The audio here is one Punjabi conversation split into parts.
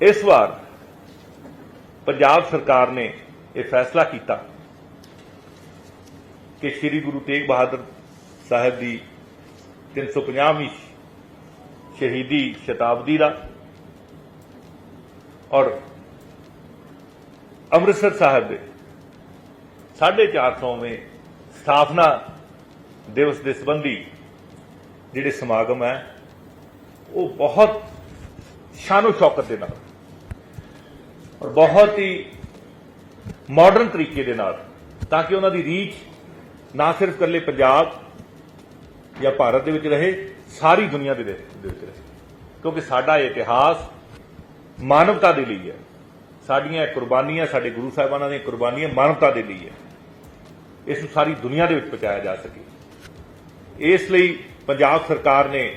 ਇਸ ਵਾਰ ਪੰਜਾਬ ਸਰਕਾਰ ਨੇ ਇਹ ਫੈਸਲਾ ਕੀਤਾ ਕਿ ਸ੍ਰੀ ਗੁਰੂ ਤੇਗ ਬਹਾਦਰ ਸਾਹਿਬ ਦੀ 350ਵੀਂ ਸ਼ਹੀਦੀ ਸ਼ਤਾਬਦੀ ਦਾ ਔਰ ਅੰਮ੍ਰਿਤਸਰ ਸਾਹਿਬ ਦੇ 450ਵੇਂ ਸਥਾਪਨਾ ਦਿਵਸ ਦੇ ਸੰਬੰਧੀ ਜਿਹੜੇ ਸਮਾਗਮ ਹੈ, ਉਹ ਬਹੁਤ ਸ਼ਾਨੋ ਸ਼ੌਕਤ ਦੇ ਨਾਲ ਔਰ ਬਹੁਤ ਹੀ ਮਾਡਰਨ ਤਰੀਕੇ ਦੇ ਨਾਲ, ਤਾਂ ਕਿ ਉਹਨਾਂ ਦੀ ਰੀਚ ਨਾ ਸਿਰਫ ਇਕੱਲੇ ਪੰਜਾਬ ਜਾਂ ਭਾਰਤ ਦੇ ਵਿੱਚ ਰਹੇ, ਸਾਰੀ ਦੁਨੀਆ ਦੇ ਵਿੱਚ ਰਹੇ। ਕਿਉਂਕਿ ਸਾਡਾ ਇਤਿਹਾਸ ਮਾਨਵਤਾ ਦੇ ਲਈ ਹੈ। ਸਾਡੀਆਂ ਇਹ ਕੁਰਬਾਨੀਆਂ, ਸਾਡੇ ਗੁਰੂ ਸਾਹਿਬਾਨਾਂ ਦੀਆਂ ਕੁਰਬਾਨੀਆਂ ਮਾਨਵਤਾ ਦੇ ਲਈ ਹੈ। ਇਸ ਨੂੰ ਸਾਰੀ ਦੁਨੀਆ ਦੇ ਵਿੱਚ ਪਹੁੰਚਾਇਆ ਜਾ ਸਕੇ। ਇਸ ਲਈ ਪੰਜਾਬ ਸਰਕਾਰ ਨੇ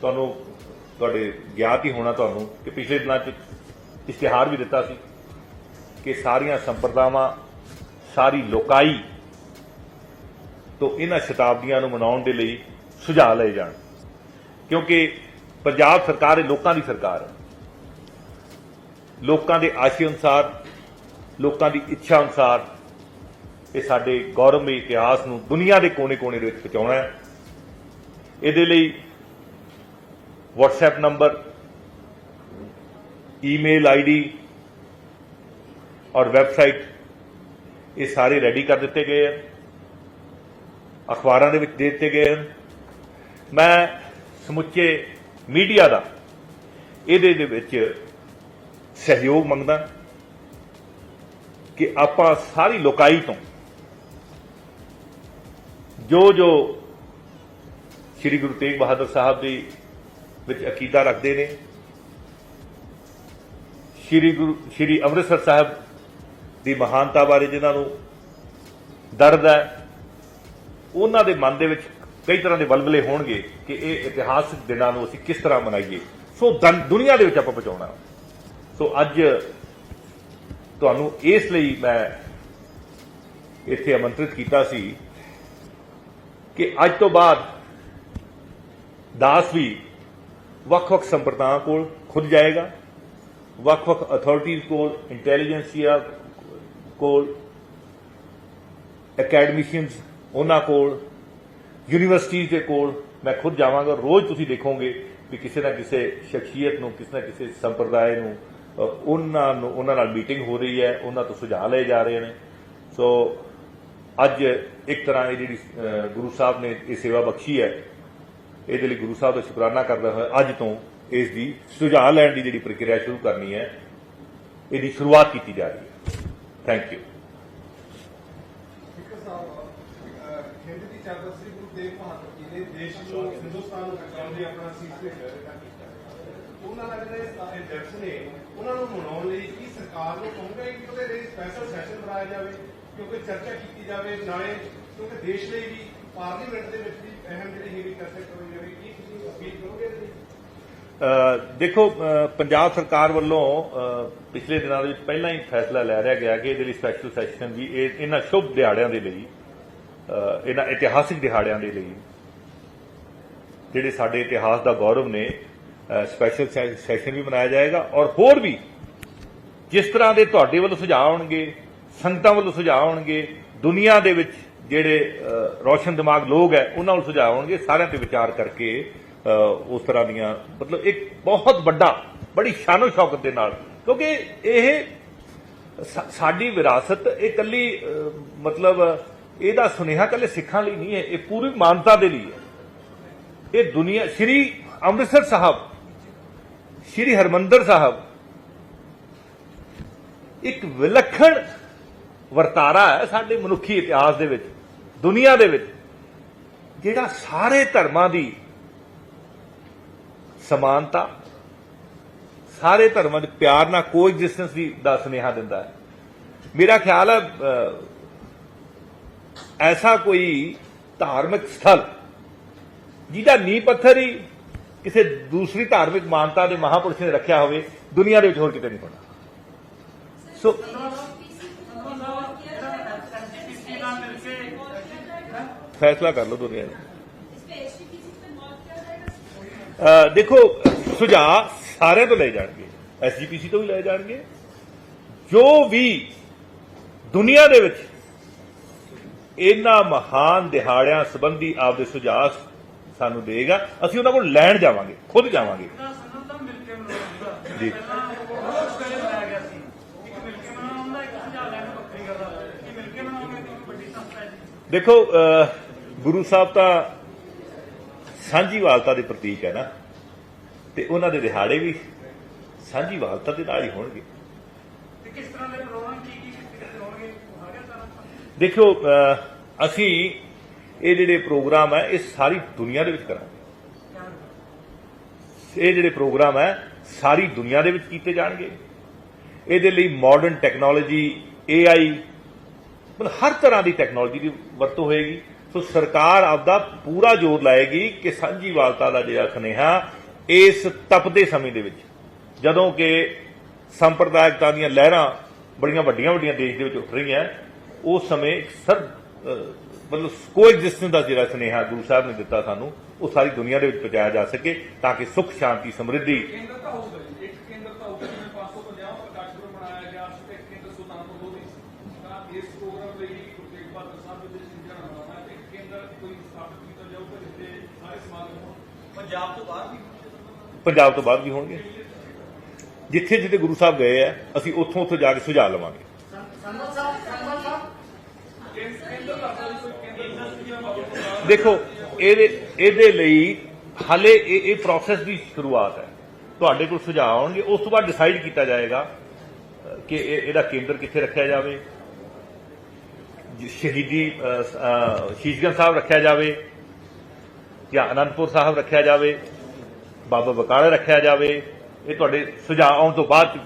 ਤੁਹਾਨੂੰ, ਤੁਹਾਡੇ ਗਿਆਤ ਹੀ ਹੋਣਾ ਤੁਹਾਨੂੰ ਕਿ ਪਿਛਲੇ ਦਿਨਾਂ 'ਚ ਇਸ਼ਤਿਹਾਰ ਵੀ ਦਿੱਤਾ ਸੀ ਕਿ ਸਾਰੀਆਂ ਸੰਪਰਦਾਵਾਂ, ਸਾਰੀ ਲੋਕਾਈ ਤੋਂ ਇਹਨਾਂ ਸ਼ਤਾਬਦੀਆਂ ਨੂੰ ਮਨਾਉਣ ਦੇ ਲਈ ਸੁਝਾਅ ਲਏ ਜਾਣ। ਕਿਉਂਕਿ ਪੰਜਾਬ ਸਰਕਾਰ ਇਹ ਲੋਕਾਂ ਦੀ ਸਰਕਾਰ ਹੈ। ਲੋਕਾਂ ਦੇ ਆਸ਼ੇ ਅਨੁਸਾਰ, ਲੋਕਾਂ ਦੀ ਇੱਛਾ ਅਨੁਸਾਰ ਇਹ ਸਾਡੇ ਗੌਰਵਮਈ ਇਤਿਹਾਸ ਨੂੰ ਦੁਨੀਆ ਦੇ ਕੋਨੇ-ਕੋਨੇ ਦੇ ਵਿੱਚ ਪਹੁੰਚਾਉਣਾ ਹੈ। ਇਹਦੇ ਲਈ WhatsApp ਨੰਬਰ ਈਮੇਲ ਆਈਡੀ ਔਰ ਵੈਬਸਾਈਟ ਇਹ ਸਾਰੇ ਰੈਡੀ ਕਰ ਦਿੱਤੇ ਗਏ ਹਨ। ਅਖਬਾਰਾਂ ਦੇ ਵਿੱਚ ਦੇ ਦਿੱਤੇ ਗਏ ਹਨ। ਮੈਂ ਸਮੁੱਚੇ ਮੀਡੀਆ ਦਾ ਇਹਦੇ ਦੇ ਵਿੱਚ ਸਹਿਯੋਗ ਮੰਗਦਾ ਕਿ ਆਪਾਂ ਸਾਰੀ ਲੋਕਾਈ ਤੋਂ ਜੋ ਜੋ ਸ੍ਰੀ ਗੁਰੂ ਤੇਗ ਬਹਾਦਰ ਸਾਹਿਬ ਦੀ ਵਿੱਚ ਅਕੀਦਾ ਰੱਖਦੇ ਨੇ ਸ੍ਰੀ ਗੁਰੂ, ਸ੍ਰੀ ਅੰਮ੍ਰਿਤਸਰ ਸਾਹਿਬ ਦੀ ਮਹਾਨਤਾ ਬਾਰੇ ਜਿਨ੍ਹਾਂ ਨੂੰ ਦਰਦ ਹੈ, ਉਹਨਾਂ ਦੇ ਮਨ ਦੇ ਵਿੱਚ ਕਈ ਤਰ੍ਹਾਂ ਦੇ ਬਲਬਲੇ ਹੋਣਗੇ ਕਿ ਇਹ ਇਤਿਹਾਸਕ ਦਿਨਾਂ ਨੂੰ ਅਸੀਂ ਕਿਸ ਤਰ੍ਹਾਂ ਮਨਾਈਏ। ਸੋ ਦੰ- ਦੁਨੀਆ ਦੇ ਵਿੱਚ ਆਪਾਂ ਪਹੁੰਚਾਉਣਾ। ਸੋ ਅੱਜ ਤੁਹਾਨੂੰ ਇਸ ਲਈ ਮੈਂ ਇੱਥੇ ਆਮੰਤਰਿਤ ਕੀਤਾ ਸੀ ਕਿ ਅੱਜ ਤੋਂ ਬਾਅਦ ਦਾਸ ਵੀ ਵੱਖ-ਵੱਖ ਸੰਪਰਦਾਵਾਂ ਕੋਲ ਖੁਦ ਜਾਏਗਾ। ਵੱਖ-ਵੱਖ ਅਥਾਰਟੀਜ਼ ਕੋਲ ਇੰਟੈਲੀਜੈਂਸੀਆ ਕੋਲ ਅਕੈਡਮਿਸ਼ੀਅਨਸ ਉਹਨਾਂ ਕੋਲ ਯੂਨੀਵਰਸਿਟੀਜ਼ ਦੇ ਕੋਲ ਮੈਂ ਖੁਦ ਜਾਵਾਂਗਾ ਰੋਜ਼ ਤੁਸੀਂ ਦੇਖੋਗੇ ਵੀ ਕਿਸੇ ਨਾ ਕਿਸੇ ਸ਼ਖਸੀਅਤ ਨੂੰ ਕਿਸੇ ਨਾ ਕਿਸੇ ਸੰਪਰਦਾਇ ਨੂੰ ਅ, ਉਹਨਾਂ ਨੂੰ ਉਹਨਾਂ ਨਾਲ ਮੀਟਿੰਗ ਹੋ ਰਹੀ ਹੈ ਉਹਨਾਂ ਤੋਂ ਸੁਝਾਅ ਲਏ ਜਾ ਰਹੇ ਨੇ। ਸੋ ਅੱਜ ਇੱਕ ਤਰ੍ਹਾਂ ਇਹ ਜਿਹੜੀ ਅ, ਗੁਰੂ ਸਾਹਿਬ ਨੇ ਇਹ ਸੇਵਾ ਬਖਸ਼ੀ ਹੈ ਇਹਦੇ ਲਈ ਗੁਰੂ ਸਾਹਿਬ ਦਾ ਸ਼ੁਕਰਾਨਾ ਕਰਦਾ ਹੋਇਆ ਅੱਜ ਤੋਂ। ਇਸ ਦੀ ਸੁਝਾਅ ਲੈਣ ਦੀ ਜਿਹੜੀ ਪ੍ਰਕਿਰਿਆ ਸ਼ੁਰੂ ਕਰਨੀ ਹੈ, ਇਹਦੀ ਸ਼ੁਰੂਆਤ ਕੀਤੀ ਜਾ ਰਹੀ ਹੈ। ਥੈਂਕ ਯੂ ਦੇਸ਼ ਨੂੰ ਹਿੰਦੁਸਤਾਨ ਨੂੰ ਬਚਾਉਣ ਲਈ ਆਪਣਾ ਸੀਸ ਤੇ ਕੀਤਾ ਉਹਨਾਂ ਦਾ ਜਿਹੜੇ ਜੱਜ ਨੇ, ਉਹਨਾਂ ਨੂੰ ਮਨਾਉਣ ਲਈ ਕੀ ਸਰਕਾਰ ਨੂੰ ਕਹੂੰਗਾ ਕਿ ਉਹਦੇ ਲਈ ਸਪੈਸ਼ਲ ਸੈਸ਼ਨ ਬਣਾਇਆ ਜਾਵੇ, ਕਿਉਂਕਿ ਚਰਚਾ ਕੀਤੀ ਜਾਵੇ, ਨਾਲੇ ਕਿਉਂਕਿ ਦੇਸ਼ ਲਈ ਵੀ ਪਾਰਲੀਮੈਂਟ ਦੇ ਵਿੱਚ ਵੀ ਅਹਿਮ ਜਿਹੜੀ ਹੈਗੀ ਚਰਚਾ ਕਰਨੀ ਜਾਵੇ ਕੀ ਤੁਸੀਂ ਅਪੀਲ ਕਰੋਗੇ ਇਹਦੇ ਲਈ ਅ, ਦੇਖੋ ਪੰਜਾਬ ਸਰਕਾਰ ਵੱਲੋਂ ਪਿਛਲੇ ਦਿਨਾਂ ਦੇ ਵਿੱਚ ਪਹਿਲਾਂ ਹੀ ਫੈਸਲਾ ਲੈ ਰਿਹਾ ਗਿਆ ਕਿ ਇਹਦੇ ਲਈ ਸਪੈਸ਼ਲ ਸੈਸ਼ਨ ਵੀ ਇਹ ਇਹਨਾਂ ਸ਼ੁਭ ਦਿਹਾੜਿਆਂ ਦੇ ਲਈ ਅ, ਇਹਨਾਂ ਇਤਿਹਾਸਿਕ ਦਿਹਾੜਿਆਂ ਦੇ ਲਈ ਜਿਹੜੇ ਸਾਡੇ ਇਤਿਹਾਸ ਦਾ ਗੌਰਵ ਨੇ ਸਪੈਸ਼ਲ ਸੈਸ਼ਨ ਵੀ ਮਨਾਇਆ ਜਾਏਗਾ ਔਰ ਹੋਰ ਵੀ ਜਿਸ ਤਰ੍ਹਾਂ ਦੇ ਤੁਹਾਡੇ ਵੱਲੋਂ ਸੁਝਾਅ ਆਉਣਗੇ ਸੰਗਤਾਂ ਵੱਲੋਂ ਸੁਝਾਅ ਆਉਣਗੇ ਦੁਨੀਆ ਦੇ ਵਿੱਚ ਜਿਹੜੇ ਰੋਸ਼ਨ ਦਿਮਾਗ ਲੋਕ ਹੈ ਉਹਨਾਂ ਵੱਲੋਂ ਸੁਝਾਅ ਆਉਣਗੇ ਸਾਰਿਆਂ ਤੇ ਵਿਚਾਰ ਕਰਕੇ ਉਸ ਤਰ੍ਹਾਂ ਦੀਆਂ, ਮਤਲਬ ਇੱਕ ਬਹੁਤ ਵੱਡਾ, ਬੜੀ ਸ਼ਾਨੋ ਸ਼ੌਕਤ ਦੇ ਨਾਲ। ਕਿਉਂਕਿ ਇਹ ਸਾਡੀ ਵਿਰਾਸਤ, ਇਹ ਕੱਲੀ ਮਤਲਬ ਇਹਦਾ ਸੁਨੇਹਾ ਕੱਲੇ ਸਿੱਖਾਂ ਲਈ ਨਹੀਂ ਹੈ, ਇਹ ਪੂਰੀ ਮਾਨਤਾ ਦੇ ਲਈ ਹੈ। ਇਹ ਦੁਨੀਆ, ਸ੍ਰੀ ਅੰਮ੍ਰਿਤਸਰ ਸਾਹਿਬ, ਸ੍ਰੀ ਹਰਮੰਦਰ ਸਾਹਿਬ, ਇੱਕ ਵਿਲੱਖਣ ਵਰਤਾਰਾ ਹੈ ਸਾਡੇ ਮਨੁੱਖੀ ਇਤਿਹਾਸ ਦੇ ਵਿੱਚ, ਦੁਨੀਆ ਦੇ ਵਿੱਚ, ਜਿਹੜਾ ਸਾਰੇ ਧਰਮਾਂ ਦੀ ਸਮਾਨਤਾ। ਸਾਰੇ ਧਰਮਾਂ ਦੇ ਪਿਆਰ ਨਾਲ ਕੋਐਗਜ਼ਿਸਟੈਂਸ ਦੀ ਦਾ ਸੁਨੇਹਾ ਦਿੰਦਾ ਹੈ। ਮੇਰਾ ਖਿਆਲ ਹੈ ਐਸਾ ਕੋਈ ਧਾਰਮਿਕ ਸਥਲ ਜਿਹਦਾ ਨੀਂਹ ਪੱਥਰ ਹੀ ਕਿਸੇ ਦੂਸਰੀ ਧਾਰਮਿਕ ਮਾਨਤਾ ਦੇ ਮਹਾਪੁਰਸ਼ ਨੇ ਰੱਖਿਆ ਹੋਵੇ, ਦੁਨੀਆ ਦੇ ਵਿੱਚ ਹੋਰ ਕਿਤੇ ਨਹੀਂ ਹੋਣਾ। ਸੋ ਫੈਸਲਾ ਕਰ ਲਓ ਦੁਨੀਆ ਦਾ ਦੇਖੋ ਸੁਝਾਅ ਸਾਰਿਆਂ ਤੋਂ ਲੈ ਜਾਣਗੇ। ਐਸਜੀਪੀਸੀ ਤੋਂ ਵੀ ਲਏ ਜਾਣਗੇ। ਜੋ ਵੀ ਦੁਨੀਆ ਦੇ ਵਿੱਚ ਇਹਨਾਂ ਮਹਾਨ ਦਿਹਾੜਿਆਂ ਸੰਬੰਧੀ ਆਪਦੇ ਸੁਝਾਅ ਸਾਨੂੰ ਦੇਗਾ ਅਸੀਂ ਉਹਨਾਂ ਕੋਲ ਲੈਣ ਜਾਵਾਂਗੇ ਖੁਦ ਜਾਵਾਂਗੇ। ਜੀ। ਦੇਖੋ ਗੁਰੂ ਸਾਹਿਬ ਤਾਂ ਸਾਂਝੀਵਾਲਤਾ ਦੇ ਪ੍ਰਤੀਕ ਹੈ ਨਾ। ਤੇ ਉਹਨਾਂ ਦੇ ਦਿਹਾੜੇ ਵੀ ਸਾਂਝੀਵਾਲਤਾ ਦੇ ਨਾਲ ਹੀ ਹੋਣਗੇ। ਤੇ ਕਿਸ ਤਰ੍ਹਾਂ ਦੇ ਪ੍ਰੋਗਰਾਮ ਕੀ ਕੀ ਕਿਤੇ ਹੋਣਗੇ? ਦੇਖੋ ਅਸੀਂ ਇਹ ਜਿਹੜੇ ਪ੍ਰੋਗਰਾਮ ਹੈ ਇਹ ਸਾਰੀ ਦੁਨੀਆ ਦੇ ਵਿੱਚ ਕਰਾਂਗੇ। ਇਹ ਜਿਹੜੇ ਪ੍ਰੋਗਰਾਮ ਹੈ ਸਾਰੀ ਦੁਨੀਆ ਦੇ ਵਿੱਚ ਕੀਤੇ ਜਾਣਗੇ। ਇਹਦੇ ਲਈ ਮਾਡਰਨ ਟੈਕਨੋਲੋਜੀ AI ਮਤਲਬ ਹਰ ਤਰ੍ਹਾਂ ਦੀ ਟੈਕਨੋਲੋਜੀ ਦੀ ਵਰਤੋਂ ਹੋਏਗੀ। ਸੋ ਸਰਕਾਰ ਆਪਦਾ ਪੂਰਾ ਜ਼ੋਰ ਲਾਏਗੀ ਕਿ ਸਾਂਝੀ ਵਾਲਤਾ ਦਾ ਜਿਹੜਾ ਸੁਨੇਹਾ ਇਸ ਤਪਦੇ ਸਮੇਂ ਦੇ ਵਿੱਚ, ਜਦੋਂ ਕਿ ਸੰਪਰਦਾਇਕਤਾ ਦੀਆਂ ਲਹਿਰਾਂ ਬੜੀਆਂ ਵੱਡੀਆਂ ਵੱਡੀਆਂ ਦੇਸ਼ ਦੇ ਵਿੱਚ ਉੱਠ ਰਹੀਆਂ, ਉਸ ਸਮੇਂ ਇੱਕ ਸਰ ਮਤਲਬ ਕੋਐਗਜ਼ਿਸਟੈਂਸ ਦਾ ਜਿਹੜਾ ਸੁਨੇਹਾ ਗੁਰੂ ਸਾਹਿਬ ਨੇ ਦਿੱਤਾ ਸਾਨੂੰ, ਉਹ ਸਾਰੀ ਦੁਨੀਆ ਦੇ ਵਿੱਚ ਪਹੁੰਚਾਇਆ ਜਾ ਸਕੇ ਤਾਂ ਕਿ ਸੁਖ, ਸ਼ਾਂਤੀ, ਸਮਰਿੱਧੀ ਕੇਂਦਰ ਤਾਂ ਹੋਊਗਾ ਜੀ ਇੱਕ ਕੇਂਦਰ ਤਾਂ ਹੋਊਗਾ ਜਿਵੇਂ 550 ਪ੍ਰਕਾਸ਼ ਪੁਰਬ ਮਨਾਇਆ ਗਿਆ ਸੀ ਤੇ ਇੱਕ ਕੇਂਦਰ ਸੁਲਤਾਨਪੁਰ ਲੋਧੀ ਸੀ ਤਾਂ ਇਸ ਪ੍ਰੋਗਰਾਮ ਲਈ ਗੁਰੂ ਤੇਗ ਬਹਾਦਰ ਸਾਹਿਬ ਦੇ ਸਿੱਖਿਆ ਬਣਾਉਣਾ ਤੇ ਇੱਕ ਕੇਂਦਰ ਕੋਈ ਸਥਾਪਿਤ ਕੀਤਾ ਜਾਊਗਾ ਜਿੱਥੇ ਸਾਰੇ ਸਮਾਗਮ ਪੰਜਾਬ ਤੋਂ ਬਾਹਰ ਵੀ ਪੰਜਾਬ ਤੋਂ ਬਾਅਦ ਵੀ ਹੋਣਗੇ। ਜਿੱਥੇ ਜਿੱਥੇ ਗੁਰੂ ਸਾਹਿਬ ਗਏ ਆ ਅਸੀਂ ਉੱਥੋਂ ਉੱਥੋਂ ਜਾ ਕੇ ਸੁਝਾਅ ਲਵਾਂਗੇ। ਦੇਖੋ ਇਹਦੇ ਇਹਦੇ ਲਈ ਹਲੇ ਇਹ ਇਹ ਪ੍ਰੋਸੈਸ ਦੀ ਸ਼ੁਰੂਆਤ ਹੈ। ਤੁਹਾਡੇ ਕੋਲ ਸੁਝਾਅ ਆਉਣਗੇ ਉਸ ਤੋਂ ਬਾਅਦ ਡਿਸਾਈਡ ਕੀਤਾ ਜਾਏਗਾ ਕਿ ਇਹ- ਇਹਦਾ ਕੇਂਦਰ ਕਿੱਥੇ ਰੱਖਿਆ ਜਾਵੇ। ਸ਼ਹੀਦੀ ਸ਼ੀਸ਼ਗੰਜ ਸਾਹਿਬ ਰੱਖਿਆ ਜਾਵੇ। ਜਾਂ ਅਨੰਦਪੁਰ ਸਾਹਿਬ ਰੱਖਿਆ ਜਾਵੇ, ਬਾਬਾ ਬਕਾਲੇ ਰੱਖਿਆ ਜਾਵੇ, ਇਹ ਤੁਹਾਡੇ ਸੁਝਾਅ ਆਉਣ ਤੋਂ ਬਾਅਦ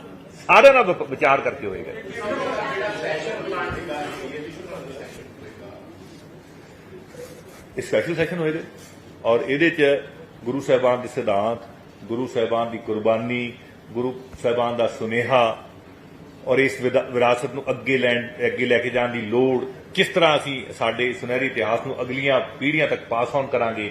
ਸਾਰਿਆਂ ਨਾਲ ਵਿਚਾਰ ਕਰਕੇ ਹੋਏਗਾ। ਇਹ ਸਪੈਸ਼ਲ ਸੈਸ਼ਨ ਹੋਏਗਾ ਔਰ ਇਹਦੇ ਚ ਗੁਰੂ ਸਾਹਿਬਾਨ ਦੇ ਸਿਧਾਂਤ, ਗੁਰੂ ਸਾਹਿਬਾਨ ਦੀ ਕੁਰਬਾਨੀ, ਗੁਰੂ ਸਾਹਿਬਾਨ ਦਾ ਸੁਨੇਹਾ ਔਰ ਇਸ ਵਿਰਾਸਤ ਨੂੰ ਅੱਗੇ ਲੈਣ, ਅੱਗੇ ਲੈ ਕੇ ਜਾਣ ਦੀ ਲੋੜ ਕਿਸ ਤਰ੍ਹਾਂ ਅਸੀਂ ਸਾਡੇ ਸੁਨਹਿਰੀ ਇਤਿਹਾਸ ਨੂੰ ਅਗਲੀਆਂ ਪੀੜ੍ਹੀਆਂ ਤੱਕ ਪਾਸ ਔਨ ਕਰਾਂਗੇ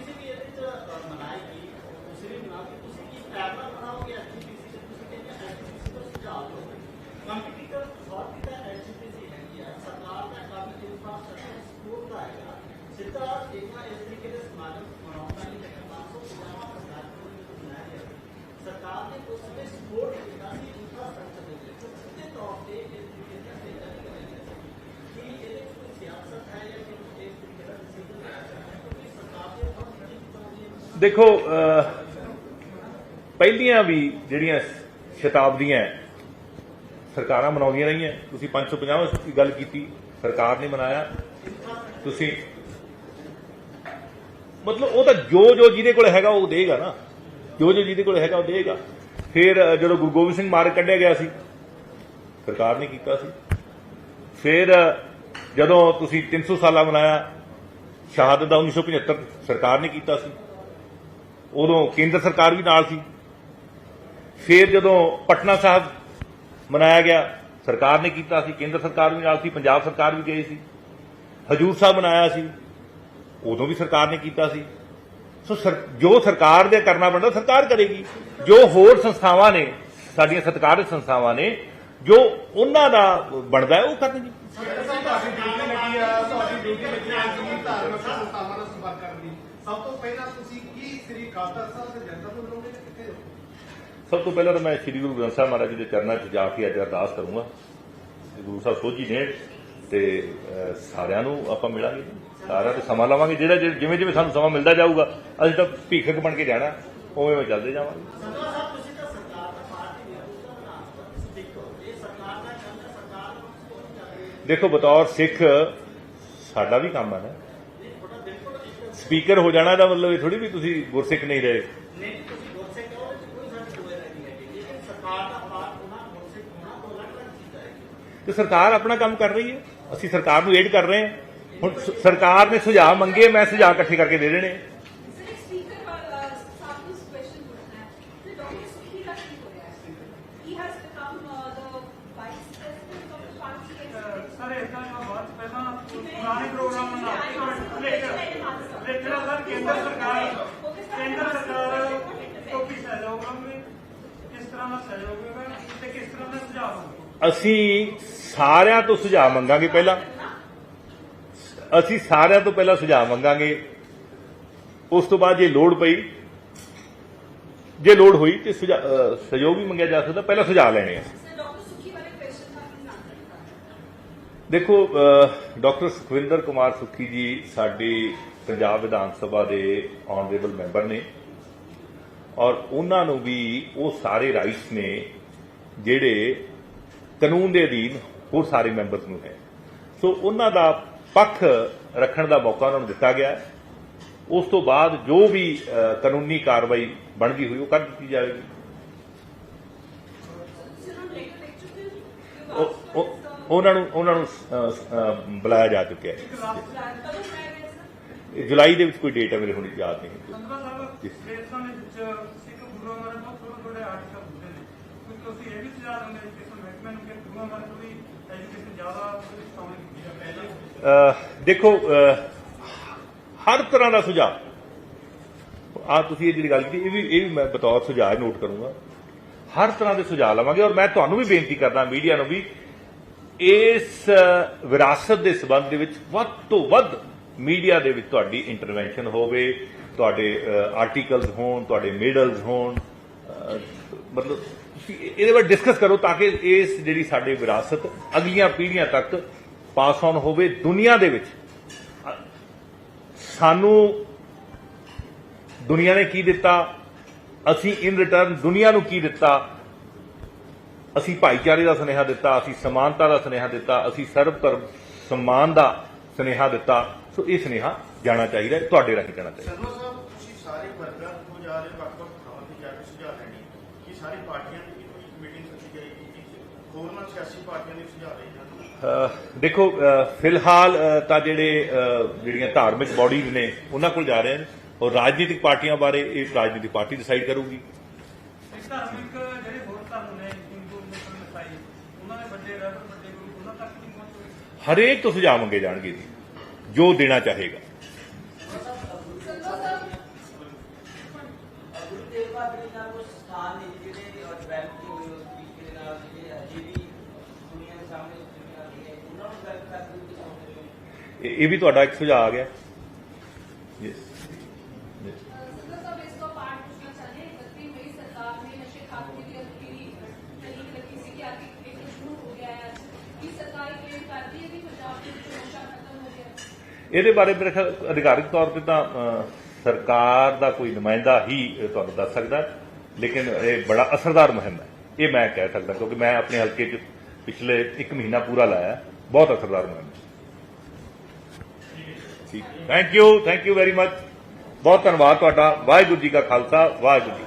ਦੇਖੋ ਪਹਿਲੀਆਂ ਵੀ ਜਿਹੜੀਆਂ ਸ਼ਤਾਬਦੀਆਂ ਸਰਕਾਰਾਂ ਮਨਾਉਂਦੀਆਂ ਰਹੀਆਂ। ਤੁਸੀਂ 550 ਦੀ ਗੱਲ ਕੀਤੀ, ਸਰਕਾਰ ਨੇ ਮਨਾਇਆ। ਤੁਸੀਂ ਮਤਲਬ ਉਹ ਤਾਂ ਜੋ ਜੋ ਜਿਹਦੇ ਕੋਲ ਹੈਗਾ ਉਹ ਦੇਗਾ ਨਾ। ਜੋ ਜੋ ਜਿਹਦੇ ਕੋਲ ਹੈਗਾ ਉਹ ਦੇਗਾ। ਫਿਰ ਜਦੋਂ ਗੁਰੂ ਗੋਬਿੰਦ ਸਿੰਘ ਮਾਰਗ ਕੱਢਿਆ ਗਿਆ ਸੀ, ਸਰਕਾਰ ਨੇ ਕੀਤਾ ਸੀ। ਫਿਰ ਜਦੋਂ ਤੁਸੀਂ 300 ਸਾਲਾ ਮਨਾਇਆ, ਸ਼ਹਾਦਤ ਦਾ 1975 ਸਰਕਾਰ ਨੇ ਕੀਤਾ ਸੀ। ਉਦੋਂ ਕੇਂਦਰ ਸਰਕਾਰ ਵੀ ਨਾਲ ਸੀ। ਫਿਰ ਜਦੋਂ ਪਟਨਾ ਸਾਹਿਬ ਮਨਾਇਆ ਗਿਆ, ਸਰਕਾਰ ਨੇ ਕੀਤਾ ਸੀ, ਕੇਂਦਰ ਸਰਕਾਰ ਵੀ ਨਾਲ ਸੀ, ਪੰਜਾਬ ਸਰਕਾਰ ਵੀ ਗਈ ਸੀ। ਹਜੂਰ ਸਾਹਿਬ ਮਨਾਇਆ ਸੀ, ਉਦੋਂ ਵੀ ਸਰਕਾਰ ਨੇ ਕੀਤਾ ਸੀ। ਸੋ ਜੋ ਸਰਕਾਰ ਦੇ ਕਰਨਾ ਬਣਦਾ ਸਰਕਾਰ ਕਰੇਗੀ। ਜੋ ਹੋਰ ਸੰਸਥਾਵਾਂ ਨੇ, ਸਾਡੀਆਂ ਸਤਿਕਾਰਤ ਸੰਸਥਾਵਾਂ ਨੇ, ਜੋ ਉਹਨਾਂ ਦਾ ਬਣਦਾ ਹੈ, ਉਹ ਕਰਨਗੇ ਜੀ। ਸਭ ਤੋਂ ਪਹਿਲਾਂ ਸਭ ਤੋਂ ਪਹਿਲਾਂ ਤਾਂ ਮੈਂ ਸ੍ਰੀ ਗੁਰੂ ਗ੍ਰੰਥ ਸਾਹਿਬ ਮਹਾਰਾਜ ਜੀ ਦੇ ਚਰਨਾਂ 'ਚ ਜਾ ਕੇ ਅੱਜ ਅਰਦਾਸ ਕਰੂੰਗਾ। ਗੁਰੂ ਸਾਹਿਬ ਸੋਝੀ ਦੇਣ ਤੇ ਸਾਰਿਆਂ ਨੂੰ ਆਪਾਂ ਮਿਲਾਂਗੇ ਸਾਰਿਆਂ ਤੇ ਸਮਾਂ ਲਵਾਂਗੇ। ਜਿਹੜਾ ਜਿਵੇਂ ਜਿਵੇਂ ਸਾਨੂੰ ਸਮਾਂ ਮਿਲਦਾ ਜਾਊਗਾ ਅਸੀਂ ਤਾਂ ਭੀਖਕ ਬਣ ਕੇ ਜਾਣਾ। ਉਵੇਂ ਉਵੇਂ ਚੱਲਦੇ ਜਾਵਾਂਗੇ। ਨੂੰ ਦੇਖੋ ਬਤੌਰ ਸਿੱਖ ਸਾਡਾ ਵੀ ਕੰਮ ਹੈ ਨਾ ਨਹੀਂ ਤੁਹਾਡਾ ਬਿਲਕੁਲ ਇੱਕ ਸਪੀਕਰ ਹੋ ਜਾਣਾ ਦਾ ਮਤਲਬ ਇਹ ਥੋੜੀ ਵੀ ਤੁਸੀਂ ਗੁਰਸਿੱਖ ਨਹੀਂ ਰਹੇ। ਤੇ ਸਰਕਾਰ ਆਪਣਾ ਕੰਮ ਕਰ ਰਹੀ ਹੈ। ਅਸੀਂ ਸਰਕਾਰ ਨੂੰ ਏਡ ਕਰ ਰਹੇ ਹਾਂ। ਹੁਣ ਸਰਕਾਰ ਨੇ ਸੁਝਾਅ ਮੰਗੇ ਮੈਂ ਸੁਝਾਅ ਇਕੱਠੇ ਕਰਕੇ ਦੇ ਦੇਣੇ। ਪੁਰਾਣੇ ਪ੍ਰੋਗਰਾਮ ਨਾਲ ਲੇਕਿਨ ਸਰ ਕੇਂਦਰ ਸਰਕਾਰ ਕੇਂਦਰ ਸਰਕਾਰ ਤੋਂ ਕੀ ਸਹਿਯੋਗ ਲਓਗੇ ਕਿਸ ਤਰ੍ਹਾਂ ਦਾ ਸਹਿਯੋਗ ਹੋਵੇਗਾ ਤੇ ਕਿਸ ਤਰ੍ਹਾਂ ਦਾ ਸੁਝਾਅ ਹੋਵੇਗਾ ਅਸੀਂ ਸਾਰਿਆਂ ਤੋਂ ਸੁਝਾਅ ਮੰਗਾਂਗੇ ਪਹਿਲਾਂ। ਅਸੀਂ ਸਾਰਿਆਂ ਤੋਂ ਪਹਿਲਾਂ ਸੁਝਾਅ ਮੰਗਾਂਗੇ। ਉਸ ਤੋਂ ਬਾਅਦ ਜੇ ਲੋੜ ਪਈ, ਜੇ ਲੋੜ ਹੋਈ ਤੇ ਸੁਝਾਅ ਸਹਿਯੋਗ ਵੀ ਮੰਗਿਆ ਜਾ ਸਕਦਾ, ਪਹਿਲਾਂ ਸੁਝਾਅ ਲੈਣੇ ਆ। ਦੇਖੋ ਡਾਕਟਰ ਸੁਖਵਿੰਦਰ ਕੁਮਾਰ ਸੁੱਖੀ ਜੀ ਸਾਡੀ ਪੰਜਾਬ ਵਿਧਾਨ ਸਭਾ ਦੇ ਆਨਰੇਬਲ ਮੈਂਬਰ ਨੇ ਔਰ ਉਹਨਾਂ ਨੂੰ ਵੀ ਉਹ ਸਾਰੇ ਰਾਈਟਸ ਨੇ ਜਿਹੜੇ ਕਾਨੂੰਨ ਦੇ ਅਧੀਨ ਹੋਰ ਸਾਰੇ ਮੈਂਬਰਸ ਨੂੰ ਹੈ। ਸੋ ਉਹਨਾਂ ਦਾ ਪੱਖ ਰੱਖਣ ਦਾ ਮੌਕਾ ਉਹਨਾਂ ਨੂੰ ਦਿੱਤਾ ਗਿਆ ਉਸ ਤੋਂ ਬਾਅਦ ਜੋ ਵੀ ਕਾਨੂੰਨੀ ਕਾਰਵਾਈ ਬਣ ਗਈ ਹੋਈ ਉਹ ਕਰ ਦਿੱਤੀ ਜਾਵੇਗੀ। ਉਹਨਾਂ ਨੂੰ ਉਹਨਾਂ ਨੂੰ ਬੁਲਾਇਆ ਜਾ ਚੁੱਕਿਆ ਹੈ। ਜੁਲਾਈ ਦੇ ਵਿੱਚ ਕੋਈ ਡੇਟ ਹੈ ਮੇਰੇ ਹੁਣ ਯਾਦ ਨਹੀਂ ਸੰਧਵਾ ਦੇਖੋ ਹਰ ਤਰ੍ਹਾਂ ਦਾ ਸੁਝਾਅ। ਆ ਤੁਸੀਂ ਇਹ ਜਿਹੜੀ ਗੱਲ ਕੀਤੀ ਇਹ ਵੀ ਇਹ ਵੀ ਮੈਂ ਬਤੌਰ ਸੁਝਾਅ ਨੋਟ ਕਰੂੰਗਾ। ਹਰ ਤਰ੍ਹਾਂ ਦੇ ਸੁਝਾਅ ਲਵਾਂਗੇ ਔਰ ਮੈਂ ਤੁਹਾਨੂੰ ਵੀ ਬੇਨਤੀ ਕਰਦਾ ਮੀਡੀਆ ਨੂੰ ਵੀ ਇਸ ਵਿਰਾਸਤ ਦੇ ਸਬੰਧ ਦੇ ਵਿੱਚ ਵੱਧ ਤੋਂ ਵੱਧ ਮੀਡੀਆ ਦੇ ਵਿੱਚ ਤੁਹਾਡੀ ਇੰਟਰਵੈਂਸ਼ਨ ਹੋਵੇ, ਤੁਹਾਡੇ ਆਰਟੀਕਲਸ ਹੋਣ, ਤੁਹਾਡੇ ਮੇਡਲਸ ਹੋਣ ਮਤਲਬ ਤੁਸੀਂ ਇਹਦੇ ਬਾਰੇ ਡਿਸਕਸ ਕਰੋ ਤਾਂ ਕਿ ਇਸ ਜਿਹੜੀ ਸਾਡੀ ਵਿਰਾਸਤ ਅਗਲੀਆਂ ਪੀੜ੍ਹੀਆਂ ਤੱਕ ਪਾਸ ਔਨ ਹੋਵੇ ਦੁਨੀਆ ਦੇ ਵਿੱਚ। ਸਾਨੂੰ ਦੁਨੀਆ ਨੇ ਕੀ ਦਿੱਤਾ? ਅਸੀਂ ਇਨ ਰਿਟਰਨ ਦੁਨੀਆ ਨੂੰ ਕੀ ਦਿੱਤਾ? ਅਸੀਂ ਭਾਈਚਾਰੇ ਦਾ ਸੁਨੇਹਾ ਦਿੱਤਾ ਅਸੀਂ ਸਮਾਨਤਾ ਦਾ ਸੁਨੇਹਾ ਦਿੱਤਾ ਅਸੀਂ ਸਰਬ ਧਰਮ ਸਨਮਾਨ ਦਾ ਸੁਨੇਹਾ ਦਿੱਤਾ। ਸੋ ਇਹ ਸੁਨੇਹਾ ਜਾਣਾ ਚਾਹੀਦਾ ਹੈ, ਤੁਹਾਡੇ ਰਾਹੀਂ ਜਾਣਾ ਚਾਹੀਦਾ ਸਰਵੋ ਸਾਹਿਬ ਤੁਸੀਂ ਸਾਰੇ ਵਰਕਰਾਂ ਨੂੰ ਜਾ ਰਹੇ ਵੱਖ-ਵੱਖ ਥਾਵਾਂ ਤੇ ਜਾ ਕੇ ਸੁਝਾਅ ਲੈਣੇ ਕਿ ਸਾਰੀ ਪਾਰਟੀਆਂ ਦੀ ਕੋਈ ਮੀਟਿੰਗ ਸੱਦੀ ਜਾਏਗੀ ਕਿ ਹੋਰਨਾਂ ਸਿਆਸੀ ਪਾਰਟੀਆਂ ਦੇ ਸੁਝਾਅ ਲਏ ਜਾਣ। ਦੇਖੋ ਫਿਲਹਾਲ ਤਾਂ ਜਿਹੜੇ ਜਿਹੜੀਆਂ ਧਾਰਮਿਕ ਬਾਡੀਜ਼ ਨੇ ਉਹਨਾਂ ਕੋਲ ਜਾ ਰਹੇ ਨੇ ਔਰ ਰਾਜਨੀਤਿਕ ਪਾਰਟੀਆਂ ਬਾਰੇ ਇਹ ਰਾਜਨੀਤਿਕ ਪਾਰਟੀ ਡਿਸਾਈਡ ਕਰੂਗੀ ਇੱਕ ਧਾਰਮਿਕ ਜਿਹੜੇ ਹੋਰ ਧਰਮ ਨੇ ਹਿੰਦੂ ਮੁਸਲਮਾਨ ਇਸਾਈ ਉਹਨਾਂ ਦੇ ਵੱਡੇ ਰਹਿਬਰ ਵੱਡੇ ਗੁਰੂ ਉਹਨਾਂ ਤੱਕ ਨਹੀਂ ਪਹੁੰਚੇ ਹਰੇਕ ਤੋਂ ਸੁਝਾਅ ਮੰਗੇ ਜਾਣਗੇ ਜੀ, ਜੋ ਦੇਣਾ ਚਾਹੇਗਾ। ਇਹ ਵੀ ਤੁਹਾਡਾ ਇੱਕ ਸੁਝਾਅ ਕੁਝ ਸਥਾਨ ਨੇ ਇਹਦੇ ਬਾਰੇ ਮੇਰੇ ਖਿਆਲ ਅਧਿਕਾਰਿਕ ਤੌਰ ਤੇ ਤਾਂ ਸਰਕਾਰ ਦਾ ਕੋਈ ਨੁਮਾਇੰਦਾ ਹੀ ਤੁਹਾਨੂੰ ਦੱਸ ਸਕਦਾ ਲੇਕਿਨ ਇਹ ਬੜਾ ਅਸਰਦਾਰ ਮੁਹਿੰਮ ਹੈ। ਇਹ ਮੈਂ ਕਹਿ ਸਕਦਾ, ਕਿਉਂਕਿ ਮੈਂ ਆਪਣੇ ਹਲਕੇ 'ਚ ਪਿਛਲੇ 1 ਮਹੀਨਾ ਪੂਰਾ ਲਾਇਆ, ਬਹੁਤ ਅਸਰਦਾਰ ਮੁਹਿੰਮ ਹੈ। ਠੀਕ thank you thank you very much ਬਹੁਤ ਧੰਨਵਾਦ ਤੁਹਾਡਾ। ਵਾਹਿਗੁਰੂ ਜੀ ਕਾ ਖਾਲਸਾ, ਵਾਹਿਗੁਰੂ ਜੀ